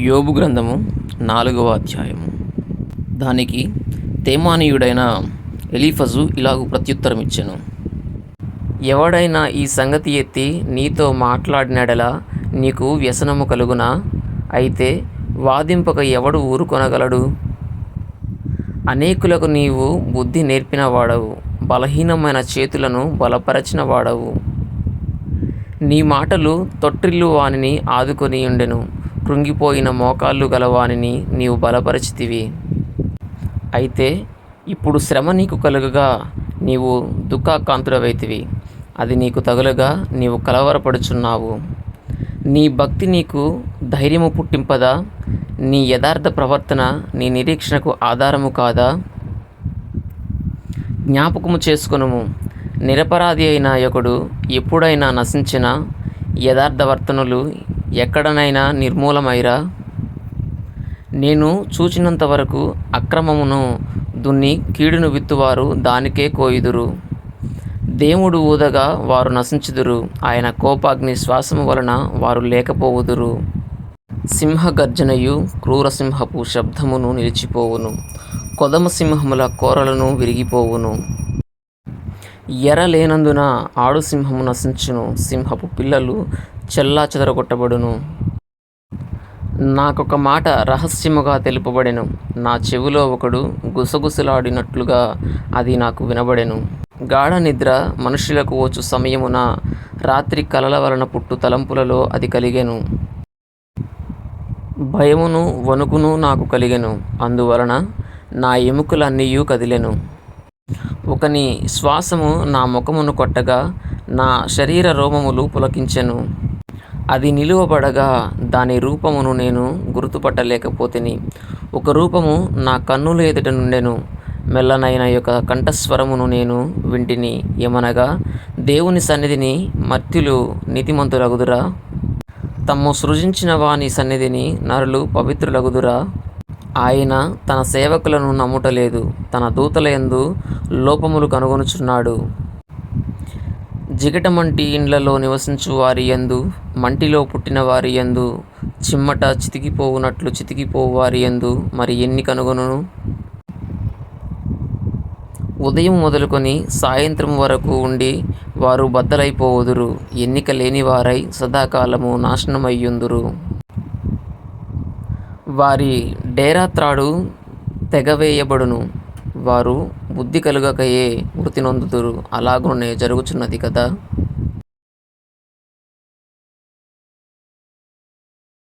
యోబు గ్రంథము నాలుగవ అధ్యాయము. దానికి తేమానీయుడైన ఎలీఫజు ఇలాగు ప్రత్యుత్తరం ఇచ్చెను ఎవడైనా ఈ సంగతి ఎత్తి నీతో మాట్లాడినడలా నీకు వ్యసనము కలుగునా? అయితే వాదింపక ఎవడు ఊరుకొనగలడు అనేకులకు నీవు బుద్ధి నేర్పిన వాడవు బలహీనమైన చేతులను బలపరచిన వాడవు నీ మాటలు తొట్టిల్లు వానిని ఆదుకొని ఉండెను కృంగిపోయిన మోకాళ్ళు గలవానిని నీవు బలపరిచితివి. అయితే ఇప్పుడు శ్రమ నీకు కలుగగా నీవు దుఃఖాకాంతుడవైతివి అది నీకు తగులగా నీవు కలవరపడుచున్నావు. నీ భక్తి నీకు ధైర్యము పుట్టింపదా? నీ యథార్థ ప్రవర్తన నీ నిరీక్షణకు ఆధారము కాదా? జ్ఞాపకము చేసుకునుము. నిరపరాధి అయిన ఒకడు ఎప్పుడైనా నశించిన యథార్థవర్తనులు ఎక్కడనైనా నిర్మూలమైరా? నేను చూచినంత వరకు అక్రమమును దున్ని కీడును విత్తువారు దానికే కోయుదురు. దేవుడు ఊదగా వారు నశించుదురు. ఆయన కోపాగ్ని శ్వాసము వలన వారు లేకపోవుదురు. సింహ గర్జనయు క్రూరసింహపు శబ్దమును నిలిచిపోవును. కొదమ సింహముల కోరలను విరిగిపోవును. ఎర లేనందున ఆడు సింహము నశించును. సింహపు పిల్లలు చెల్లా చెదరగొట్టబడును. నాకొక మాట రహస్యముగా తెలుపబడెను. నా చెవిలో ఒకడు గుసగుసలాడినట్లుగా అది నాకు వినబడెను. గాఢ నిద్ర మనుషులకు వచ్చు సమయమున రాత్రి కలల వలన పుట్టు తలంపులలో అది కలిగెను. భయమును వణుకును నాకు కలిగెను. అందువలన నా ఎముకలన్నీయూ కదిలెను. ఒకని శ్వాసము నా ముఖమును కొట్టగా నా శరీర రోమములు పులకించెను. అది నిలువబడగా దాని రూపమును నేను గుర్తుపట్టలేకపోతిని. ఒక రూపము నా కన్నుల ఎదుట నుండెను మెల్లనైన యొక్క కంఠస్వరమును నేను వింటిని. ఏమనగా దేవుని సన్నిధిని మర్త్యులు నీతిమంతులగుదురా? తమ్ము సృజించిన వాని సన్నిధిని నరులు పవిత్రులగుదురా? ఆయన తన సేవకులను నమ్ముటలేదు తన దూతలయందు లోపములు కనుగొనుచున్నాడు. జిగటమంటి ఇండ్లలో నివసించు వారి యందు మంటిలో పుట్టిన వారి యందు చిమ్మట చితికిపోవునట్లు చితికిపోవు వారి యందు మరి ఎన్ని కనుగొనును? ఉదయం మొదలుకొని సాయంత్రం వరకు ఉండి వారు బద్దలైపోవుదురు. ఎన్నిక లేని వారై సదాకాలము నాశనమయ్యుందురు. వారి డేరా త్రాడు తెగవేయబడును. వారు బుద్ధి కలుగకయే మృతి నొందుదురు. అలాగునే జరుగుచున్నది కదా?